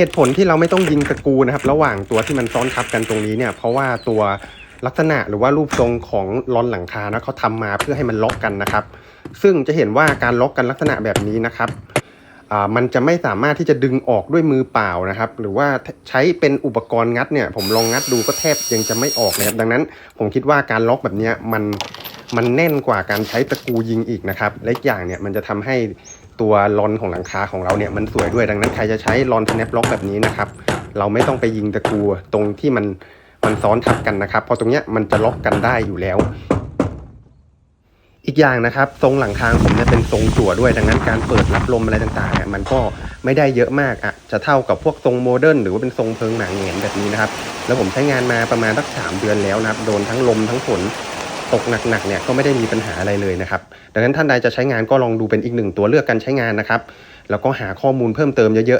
เหตุผลที่เราไม่ต้องยิงสกรูนะครับ ระหว่างตัวที่มันซ้อนทับกันตรงนี้เนี่ย เพราะว่าตัวลักษณะหรือว่ารูปทรงของลอนหลังคานะเขาทำมาเพื่อให้มันล็อกกันนะครับ ซึ่งจะเห็นว่าการล็อกกันลักษณะแบบนี้นะครับมันจะไม่สามารถที่จะดึงออกด้วยมือเปล่านะครับ หรือว่าใช้เป็นอุปกรณ์งัดเนี่ย ผมลองงัดดูก็แทบยังจะไม่ออกนะครับ ดังนั้นผมคิดว่าการล็อกแบบนี้มัน มันแน่นกว่าการใช้ตะกูยิงอีกนะครับและอีกอย่างเนี่ยมันจะทำให้ตัวลอนของหลังคาของเราเนี่ยมันสวยด้วยดังนั้นใครจะใช้ลอนสแนปล็อกแบบนี้นะครับ เราไม่ต้องไปยิงตะกูตรงที่มันมันซ้อนทับกันนะครับเพราะตรงเนี้ยมันจะล็อกกันได้อยู่แล้ว อีกอย่างนะครับ ทรงหลังคางผมเนี่ยเป็นทรงจั่วด้วยดังนั้นการเปิดรับลมอะไรต่างๆเนี่ยมันก็ไม่ได้เยอะมากอะจะเท่ากับพวกทรงโมเดิร์นหรือว่าเป็นทรงเพิงหนังเหงียนแบบนี้นะครับ แล้วผมใช้งานมาประมาณสักสามเดือนแล้วนะครับ โดนทั้งลมทั้งฝน ตกหนักๆเนี่ยก็ไม่ได้มีปัญหาอะไรเลยนะครับดังนั้นท่านใดจะใช้งานก็ลองดูเป็นอีกหนึ่งตัวเลือกการใช้งานนะครับแล้วก็หาข้อมูลเพิ่มเติมเยอะ